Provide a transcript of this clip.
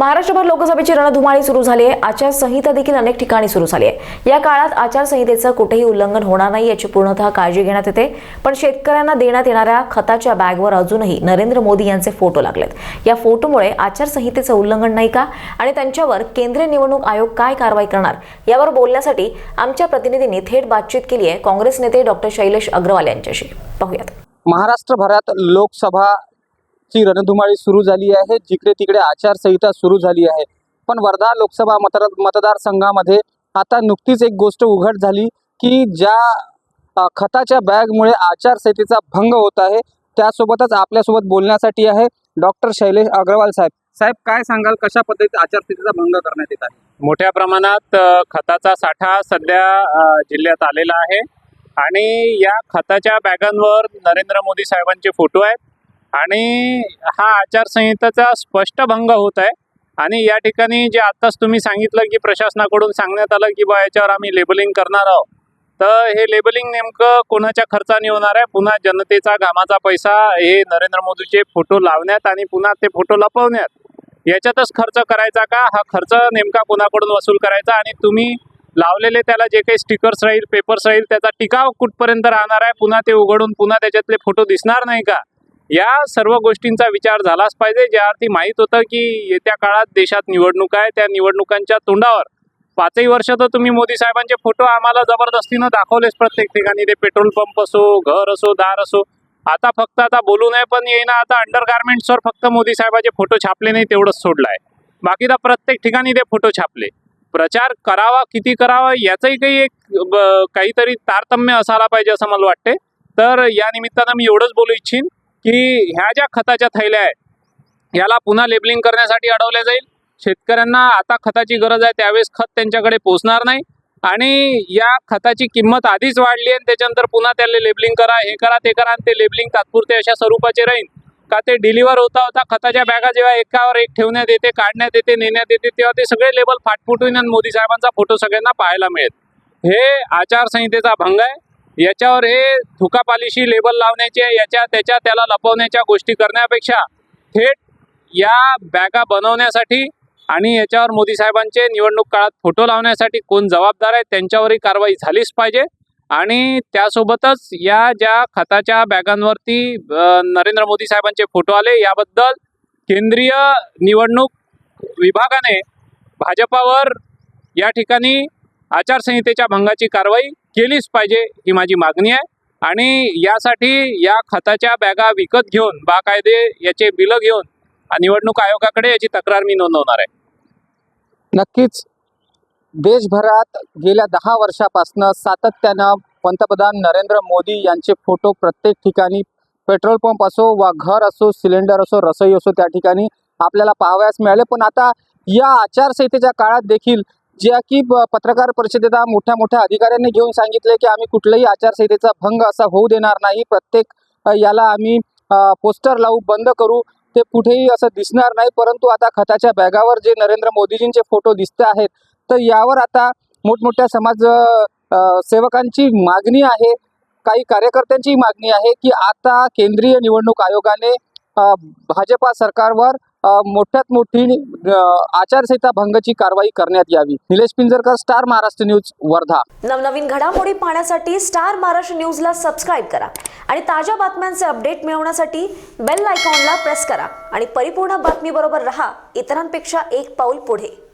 महाराष्ट्रभर लोकसभेची रणधुमाळी सुरू झाली आहे. आचारसंहिता देखील अनेक ठिकाणी सुरू झाली आहे. या काळात आचारसंहितेचं कुठेही उल्लंघन होणार नाही याची पूर्णतः काळजी घेण्यात येते. पण शेतकऱ्यांना देण्यात येणाऱ्या खताच्या बॅगवर अजूनही नरेंद्र मोदी यांचे फोटो लागलेत. या फोटोमुळे आचारसंहितेचं उल्लंघन नाही का? आणि त्यांच्यावर केंद्रीय निवडणूक आयोग काय कारवाई करणार? यावर बोलण्यासाठी आमच्या प्रतिनिधींनी थेट बातचीत केली आहे काँग्रेस नेते डॉक्टर शैलेश अग्रवाल यांच्याशी. पाहूयात. महाराष्ट्रभरात लोकसभा लोकसभाची रणधुमाळी सुरू झाली आहे. जिकडे तिकडे आचारसंहिता सुरू झाली आहे. पण वर्धा लोकसभा मतदार मतदारसंघामध्ये आता नुकतीच एक गोष्ट उघड झाली की ज्या खताच्या बॅगमुळे आचारसंहितेचा भंग होत आहे त्यासोबतच आपल्यासोबत बोलण्यासाठी आहे डॉक्टर शैलेश अग्रवाल साहेब. साहेब काय सांगाल? कशा पद्धतीत आचारसंहितेचा भंग करण्यात येत आहे? मोठ्या प्रमाणात खताचा साठा सध्या जिल्ह्यात आलेला आहे. आणि या खताच्या बॅगांवर नरेंद्र मोदी साहेबांचे फोटो आहेत. आणि हा आचारसंहितेचा स्पष्ट भंग होत आहे. आणि या ठिकाणी जे आत्ताच तुम्ही सांगितलं की प्रशासनाकडून सांगण्यात आलं की बा याच्यावर आम्ही लेबलिंग करणार आहोत. तर हे लेबलिंग नेमकं कोणाच्या खर्चाने होणार आहे? पुन्हा जनतेचा घामाचा पैसा हे नरेंद्र मोदीचे फोटो लावण्यात आणि पुन्हा ते फोटो लपवण्यात. याच्यातच खर्च करायचा का? हा खर्च नेमका कोणाकडून वसूल करायचा? आणि तुम्ही लावलेले त्याला जे काही स्टिकर्स राहील पेपर्स राहील त्याचा टिकाव कुठपर्यंत राहणार आहे? पुन्हा ते उघडून पुन्हा त्याच्यातले फोटो दिसणार नाही का? या सर्व गोष्टींचा विचार झालाच पाहिजे. ज्यावरती माहीत होतं की येत्या काळात देशात निवडणूक आहे. त्या निवडणुकांच्या तोंडावर पाचही वर्ष तर तुम्ही मोदी साहेबांचे फोटो आम्हाला जबरदस्तीनं दाखवलेच प्रत्येक ठिकाणी. ते पेट्रोल पंप असो घर असो दार असो. आता फक्त आता बोलू नये पण येईना आता अंडर गार्मेंट्सवर फक्त मोदी साहेबाचे फोटो छापले नाही तेवढंच सोडलं आहे बाकी तर प्रत्येक ठिकाणी ते फोटो छापले. प्रचार करावा किती करावा याचंही काही एक काहीतरी तारतम्य असायला पाहिजे असं मला वाटते तर या निमित्तानं मी एवढंच बोलू इच्छिन. की ह्या ज्या खताच्या थैल्या आहेत याला पुन्हा लेबलिंग करण्यासाठी अडवल्या जाईल. शेतकऱ्यांना आता खताची गरज आहे त्यावेळेस खत त्यांच्याकडे पोहोचणार नाही. आणि या खताची किंमत आधीच वाढली आहे आणि त्याच्यानंतर पुन्हा त्याला लेबलिंग करा हे करा ते करा आणि ते लेबलिंग तात्पुरते अशा स्वरूपाचे राहील. का ते डिलिव्हर होता होता खताच्या बॅगा जेव्हा एकावर एक ठेवण्यात येते काढण्यात येते नेण्यात येते तेव्हा ते सगळे लेबल फाटफुट आणि मोदी साहेबांचा फोटो सगळ्यांना पाहायला मिळेल. हे आचारसंहितेचा भंग आहे. याच्यावर हे थुकापालीशी लेबल लावण्याचे याच्या त्याच्या त्याला लपवण्याच्या गोष्टी करण्यापेक्षा थेट या बॅगा बनवण्यासाठी आणि याच्यावर मोदी साहेबांचे निवडणूक काळात फोटो लावण्यासाठी कोण जबाबदार आहे त्यांच्यावरही कारवाई झालीच पाहिजे. आणि त्यासोबतच या ज्या खताच्या बॅगांवरती नरेंद्र मोदी साहेबांचे फोटो आले याबद्दल केंद्रीय निवडणूक विभागाने भाजपावर या ठिकाणी आचारसंहितेच्या भंगाची कारवाई केलीच पाहिजे ही माझी मागणी आहे. आणि यासाठी या खताच्या बॅगा विकत घेऊन बाकायदे याचे बिलं घेऊन निवडणूक आयोगाकडे याची तक्रार मी नोंदवणार आहे. नक्कीच. देशभरात गेल्या दहा वर्षापासनं सातत्यानं पंतप्रधान नरेंद्र मोदी यांचे फोटो प्रत्येक ठिकाणी पेट्रोल पंप असो वा घर असो सिलेंडर असो रसोई असो त्या ठिकाणी आपल्याला पाहावयास मिळाले. पण आता या आचारसंहितेच्या काळात देखील ज्या की पत्रकार परिषदेत मोठ्या मोठ्या अधिकाऱ्यांनी घेऊन सांगितले की आम्ही कुठल्याही आचारसंहितेचा भंग असा होऊ देणार नाही. प्रत्येक याला आम्ही पोस्टर लावू बंद करू. ते कुठेही असं दिसणार नाही. परंतु आता खताच्या बॅगावर जे नरेंद्र मोदीजींचे फोटो दिसते आहेत तर यावर आता मोठमोठ्या समाज सेवकांची मागणी आहे. काही कार्यकर्त्यांची मागणी आहे की आता केंद्रीय निवडणूक आयोगाने भाजपा सरकारवर मोठ्यात मोठी आचारसंहिता भंगची कारवाई करण्यात यावी. Nilesh Pinjarkar star Maharashtra news Wardha. नवनवीन घडामोडी पाहण्यासाठी स्टार महाराष्ट्र न्यूजला सबस्क्राईब करा आणि ताज्या बातम्यांचे अपडेट मिळवण्यासाठी बेल आयकॉनला प्रेस करा. आणि परिपूर्ण बातमीबरोबर रहा इतरांपेक्षा एक पाऊल पुढे.